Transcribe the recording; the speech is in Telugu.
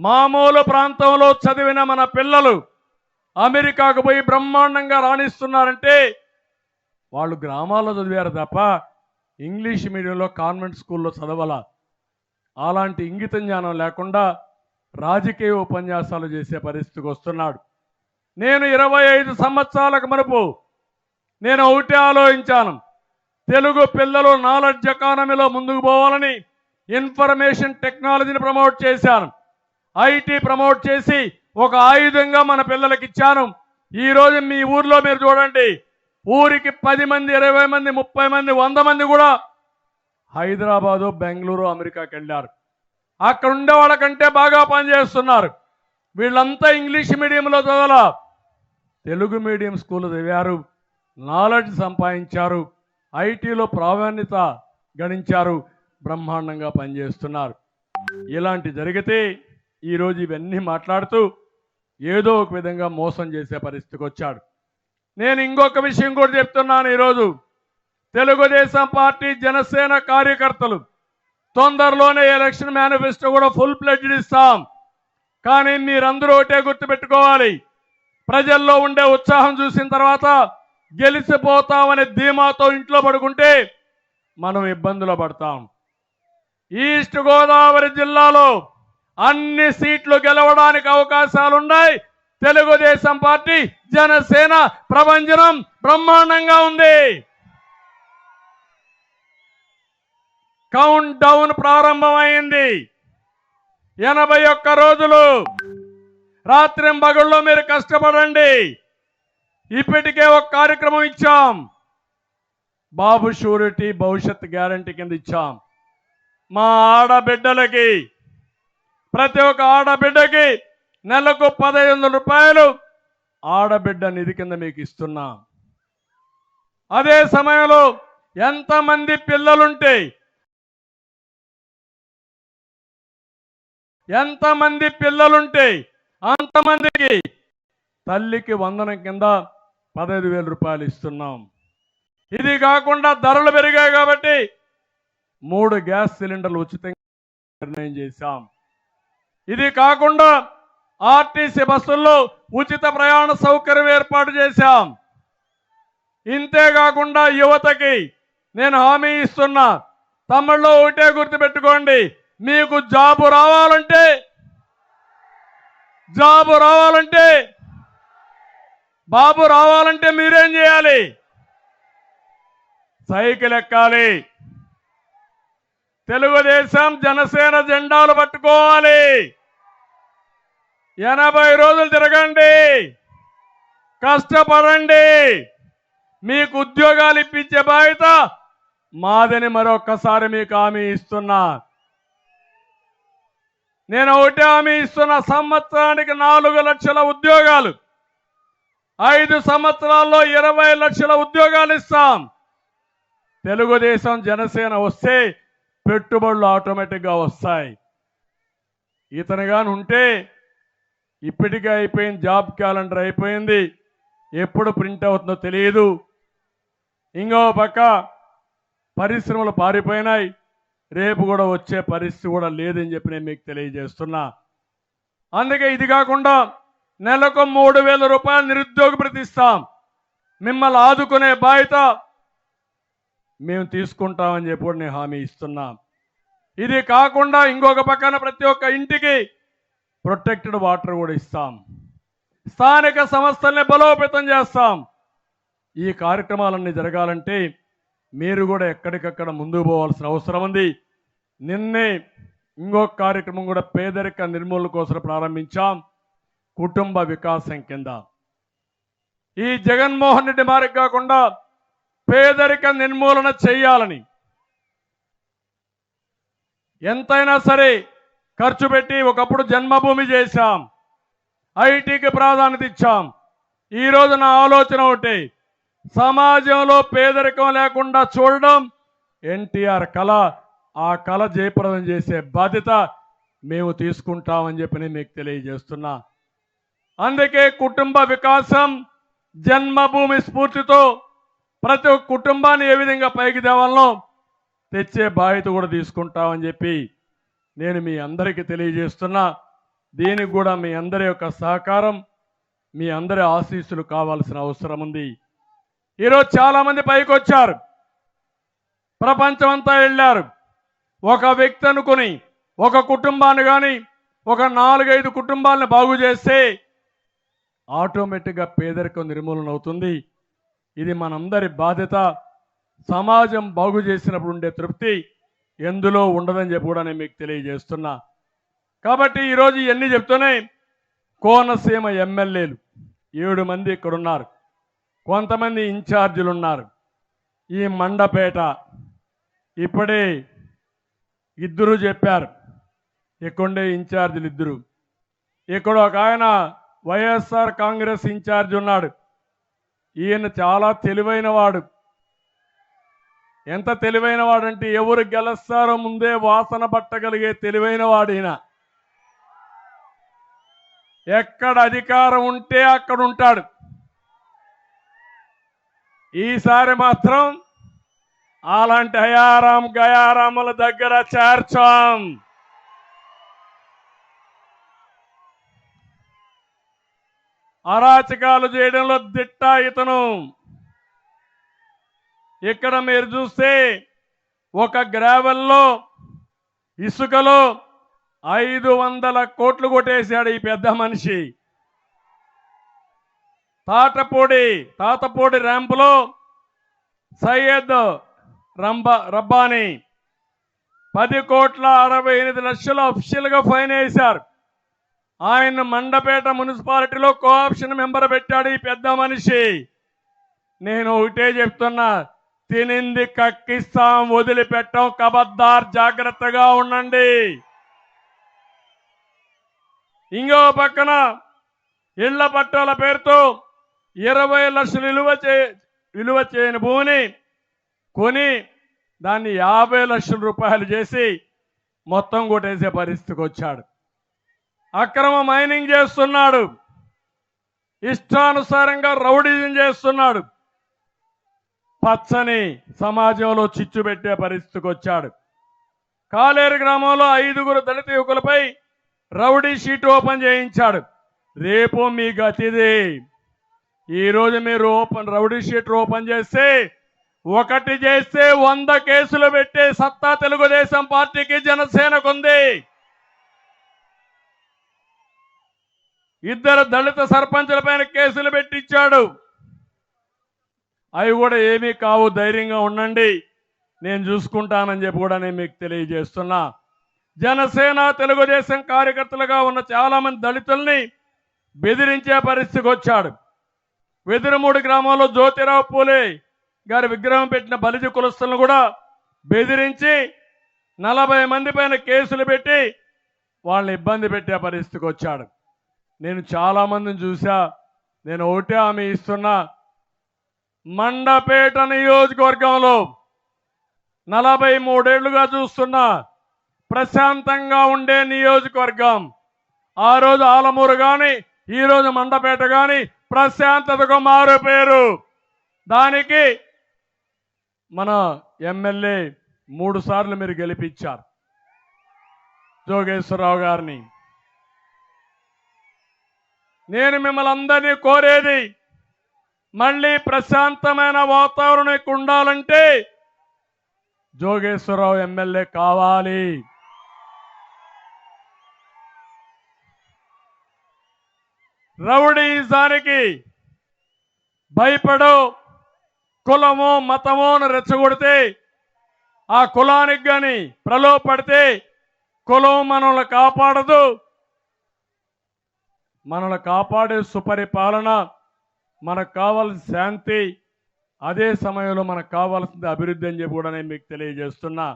మామూలు ప్రాంతంలో చదివిన మన పిల్లలు అమెరికాకు పోయి బ్రహ్మాండంగా రాణిస్తున్నారంటే వాళ్ళు గ్రామాల్లో చదివారు తప్ప ఇంగ్లీష్ మీడియంలో కాన్వెంట్ స్కూల్లో చదవాల. అలాంటి ఇంగిత జ్ఞానం లేకుండా రాజకీయ ఉపన్యాసాలు చేసే పరిస్థితికి వస్తున్నాడు. నేను ఇరవై ఐదు సంవత్సరాలకు మరుపు నేను ఒకటే ఆలోచించాను. తెలుగు పిల్లలు నాలెడ్జ్ ఎకానమీలో ముందుకు పోవాలని ఇన్ఫర్మేషన్ టెక్నాలజీని ప్రమోట్ చేశాను. ఐటీ ప్రమోట్ చేసి ఒక ఆయుధంగా మన పిల్లలకి ఇచ్చాను ఈ రోజు మీ ఊర్లో మీరు చూడండి. ఊరికి పది మంది ఇరవై మంది ముప్పై మంది వంద మంది కూడా హైదరాబాదు బెంగళూరు అమెరికాకి వెళ్ళారు. అక్కడ ఉండే వాళ్ళకంటే బాగా పనిచేస్తున్నారు వీళ్ళంతా ఇంగ్లీష్ మీడియంలో చదవాల? తెలుగు మీడియం స్కూల్ చదివారు. నాలెడ్జ్ సంపాదించారు. ఐటీలో ప్రాధాన్యత గణించారు. బ్రహ్మాండంగా పనిచేస్తున్నారు. ఇలాంటి జరిగితే ఈరోజు ఇవన్నీ మాట్లాడుతూ ఏదో ఒక విధంగా మోసం చేసే పరిస్థితికి వచ్చాడు. నేను ఇంకొక విషయం కూడా చెప్తున్నాను ఈరోజు. తెలుగుదేశం పార్టీ జనసేన కార్యకర్తలు తొందరలోనే ఎలక్షన్ మేనిఫెస్టో కూడా ఫుల్ ప్లెడ్జ్డ్ ఇస్తాం. కానీ మీరందరూ ఒకటే గుర్తుపెట్టుకోవాలి. ప్రజల్లో ఉండే ఉత్సాహం చూసిన తర్వాత గెలిచిపోతామనే ధీమాతో ఇంట్లో పడుకుంటే మనం ఇబ్బందులు పడతాం. ఈస్ట్ గోదావరి జిల్లాలో అన్ని సీట్లు గెలవడానికి అవకాశాలున్నాయి. తెలుగుదేశం పార్టీ జనసేన ప్రభంజనం బ్రహ్మాండంగా ఉంది. కౌంట్ డౌన్ ప్రారంభమైంది. ఎనభై ఒక్క రోజులు. రాత్రింబగళ్ళు మీరు కష్టపడండి. ఇప్పటికే ఒక కార్యక్రమం ఇచ్చాం. బాబు షూరిటీ భవిష్యత్ గ్యారంటీ కింద ఇచ్చాం. మా ఆడబిడ్డలకి ప్రతి ఒక్క ఆడబిడ్డకి నెలకు పదహైదు వందల రూపాయలు ఆడబిడ్డ నిధి కింద మీకు ఇస్తున్నాం. అదే సమయంలో ఎంతమంది పిల్లలుంటే ఎంతమంది పిల్లలుంటే అంతమందికి తల్లికి వందనం కింద పదహైదు వేల రూపాయలు ఇస్తున్నాం. ఇది కాకుండా ధరలు పెరిగాయి కాబట్టి మూడు గ్యాస్ సిలిండర్లు ఉచితంగా నిర్ణయం చేశాం. ఇది కాకుండా ఆర్టీసీ బస్సుల్లో ఉచిత ప్రయాణ సౌకర్యం ఏర్పాటు చేశాం. ఇంతే కాకుండా యువతకి నేను హామీ ఇస్తున్నా. తమిళ్ళో ఒకటే గుర్తుపెట్టుకోండి మీకు జాబు రావాలంటే జాబు రావాలంటే బాబు రావాలంటే మీరేం చేయాలి? సైకిల్ ఎక్కాలి. తెలుగుదేశం జనసేన జెండాలు పట్టుకోవాలి. ఎనభై రోజులు తిరగండి. కష్టపడండి. మీకు ఉద్యోగాలు ఇప్పించే బాధ్యత మాదని మరొక్కసారి మీకు హామీ ఇస్తున్నా. నేను ఒకటి హామీ ఇస్తున్న సంవత్సరానికి నాలుగు లక్షల ఉద్యోగాలు. ఐదు సంవత్సరాల్లో ఇరవై లక్షల ఉద్యోగాలు ఇస్తాం. తెలుగుదేశం జనసేన వస్తే పెట్టుబడులు ఆటోమేటిక్గా వస్తాయి. ఇతను కానీ ఉంటే ఇప్పటికే అయిపోయింది జాబ్ క్యాలెండర్ అయిపోయింది. ఎప్పుడు ప్రింట్ అవుతుందో తెలియదు. ఇంకో పక్క పరిశ్రమలు పారిపోయినాయి. రేపు కూడా వచ్చే పరిస్థితి కూడా లేదని చెప్పి నేను మీకు తెలియజేస్తున్నా. అందుకే ఇది కాకుండా నెలకు మూడు వేల రూపాయలు నిరుద్యోగ ప్రతిస్తాం మిమ్మల్ని ఆదుకునే బాధ్యత మేము తీసుకుంటామని చెప్పి నేను హామీ ఇస్తున్నాం. ఇది కాకుండా ఇంకొక పక్కన ప్రతి ఒక్క ఇంటికి ప్రొటెక్టెడ్ వాటర్ కూడా ఇస్తాం. స్థానిక సంస్థల్ని బలోపేతం చేస్తాం. ఈ కార్యక్రమాలన్నీ జరగాలంటే మీరు కూడా ఎక్కడికక్కడ ముందుకు పోవాల్సిన అవసరం ఉంది. నిన్నే ఇంకొక కార్యక్రమం కూడా పేదరిక నిర్మూలన కోసం ప్రారంభించాం. కుటుంబ వికాసం కింద. ఈ జగన్మోహన్ రెడ్డి మారికి కాకుండా పేదరిక నిర్మూలన చేయాలని ఎంతైనా సరే ఖర్చు పెట్టి ఒకప్పుడు జన్మభూమి చేశాం. ఐటీకి ప్రాధాన్యత ఇచ్చాం. ఈరోజు నా ఆలోచన ఒకటి సమాజంలో పేదరికం లేకుండా చూడడం ఎన్టీఆర్ కళ ఆ కళ జయప్రదం చేసే బాధ్యత మేము తీసుకుంటామని చెప్పి నేను మీకు తెలియజేస్తున్నా. అందుకే కుటుంబ వికాసం జన్మభూమి స్ఫూర్తితో ప్రతి ఒక్క కుటుంబాన్ని ఏ విధంగా పైకి తేవాలనో తెచ్చే బాధ్యత కూడా తీసుకుంటామని చెప్పి నేను మీ అందరికీ తెలియజేస్తున్నా దీనికి కూడా మీ అందరి యొక్క సహకారం మీ అందరి ఆశీస్సులు కావాల్సిన అవసరం ఉంది. ఈరోజు చాలామంది పైకి వచ్చారు ప్రపంచమంతా వెళ్ళారు. ఒక వ్యక్తి అనుకుని ఒక కుటుంబాన్ని కానీ ఒక నాలుగైదు కుటుంబాలను బాగు చేస్తే ఆటోమేటిక్గా పేదరికం నిర్మూలన అవుతుంది ఇది మనందరి బాధ్యత. సమాజం బాగు చేసినప్పుడు ఉండే తృప్తి. ఎందులో ఉండదని చెప్పి కూడా నేను మీకు తెలియజేస్తున్నా. కాబట్టి ఈరోజు ఇవన్నీ చెప్తూనే కోనసీమ ఎమ్మెల్యేలు ఏడు మంది ఇక్కడ ఉన్నారు కొంతమంది ఇన్ఛార్జీలు ఉన్నారు ఈ మండపేట ఇప్పుడే ఇద్దరు చెప్పారు. ఇక్కడుండే ఇన్ఛార్జీలు ఇద్దరు. ఇక్కడ ఒక ఆయన వైఎస్ఆర్ కాంగ్రెస్ ఇన్ఛార్జ్ ఉన్నాడు ఈయన చాలా తెలివైన వాడు ఎంత తెలివైన వాడంటే ఎవరు గెలుస్తారో ముందే వాసన పట్టగలిగే తెలివైన వాడైనా ఎక్కడ అధికారం ఉంటే అక్కడ ఉంటాడు. ఈసారి మాత్రం అలాంటి హయారాం గయారాముల దగ్గర చేర్చాం. అరాచకాలు చేయడంలో దిట్ట ఇతను. ఇక్కడ మీరు చూస్తే ఒక గ్రావెల్లో ఇసుకలో ఐదు వందల కోట్లు కొట్టేశాడు ఈ పెద్ద మనిషి. తాటపూడి తాతపూడి ర్యాంపులో సయ్యద్ రంబ రబ్బాని పది కోట్ల అరవై ఎనిమిది లక్షలు అఫీషియల్గా ఫైన్ వేశారు. ఆయన మండపేట మున్సిపాలిటీలో కోఆప్షన్ మెంబర్ పెట్టాడు ఈ పెద్ద మనిషి. నేను ఒకటే చెప్తున్నా తినింది కక్కిస్తాం వదిలిపెట్టాం. కబద్దార్ జాగ్రత్తగా ఉండండి. ఇంకో పక్కన ఇళ్ళ పట్టాల పేరుతో ఇరవై లక్షలు విలువ చే విలువ చేయని భూమిని కొని దాన్ని యాభై లక్షల రూపాయలు చేసి మొత్తం కొట్టేసే పరిస్థితికి వచ్చాడు. అక్రమ మైనింగ్ చేస్తున్నాడు. ఇష్టానుసారంగా రౌడీజం చేస్తున్నాడు. పచ్చని సమాజంలో చిచ్చు పెట్టే పరిస్థితికి వచ్చాడు. కాలేరు గ్రామంలో ఐదుగురు దళిత యువకులపై రౌడీ షీట్ ఓపెన్ చేయించాడు. రేపు మీ గతిది. ఈరోజు మీరు ఓపెన్ రౌడీ షీట్ ఓపెన్ చేస్తే ఒకటి చేస్తే వంద కేసులు పెట్టే సత్తా తెలుగుదేశం పార్టీకి జనసేనకుంది ఇద్దరు దళిత సర్పంచుల పైన కేసులు పెట్టించాడు. అవి కూడా ఏమీ కావు ధైర్యంగా ఉండండి. నేను చూసుకుంటానని చెప్పి కూడా నేను మీకు తెలియజేస్తున్నా. జనసేన తెలుగుదేశం కార్యకర్తలుగా ఉన్న చాలామంది దళితుల్ని బెదిరించే పరిస్థితికి వచ్చాడు. వెదిరమూడి గ్రామంలో జ్యోతిరావు పూలే గారి విగ్రహం పెట్టిన బలిజ కులస్తులను కూడా బెదిరించి నలభై మంది పైన కేసులు పెట్టి వాళ్ళని ఇబ్బంది పెట్టే పరిస్థితికి వచ్చాడు. నేను చాలామందిని చూసా. నేను ఒకటే హామీ ఇస్తున్నా. మండపేట నియోజకవర్గంలో నలభై మూడేళ్ళుగా చూస్తున్న ప్రశాంతంగా ఉండే నియోజకవర్గం. ఆ రోజు ఆలమూరు కానీ ఈరోజు మండపేట కానీ ప్రశాంతతకు మారు పేరు. దానికి మన ఎమ్మెల్యే మూడు సార్లు మీరు గెలిపించారు. జోగేశ్వరరావు గారిని. నేను మిమ్మల్ని అందరినీ కోరేది మళ్ళీ ప్రశాంతమైన వాతావరణం ఇక్కడ ఉండాలంటే జోగేశ్వరరావు ఎమ్మెల్యే కావాలి. రౌడీజానికి భయపడు కులమో మతము అని రెచ్చగొడితే ఆ కులానికి కానీ ప్రలోభపడితే కులం మనల్ని కాపాడదు. మనల్ని కాపాడే సుపరిపాలన మనకు కావాల్సిన శాంతి అదే సమయంలో మనకు కావాల్సింది అభివృద్ధి అని చెప్పి కూడా నేను మీకు తెలియజేస్తున్నా.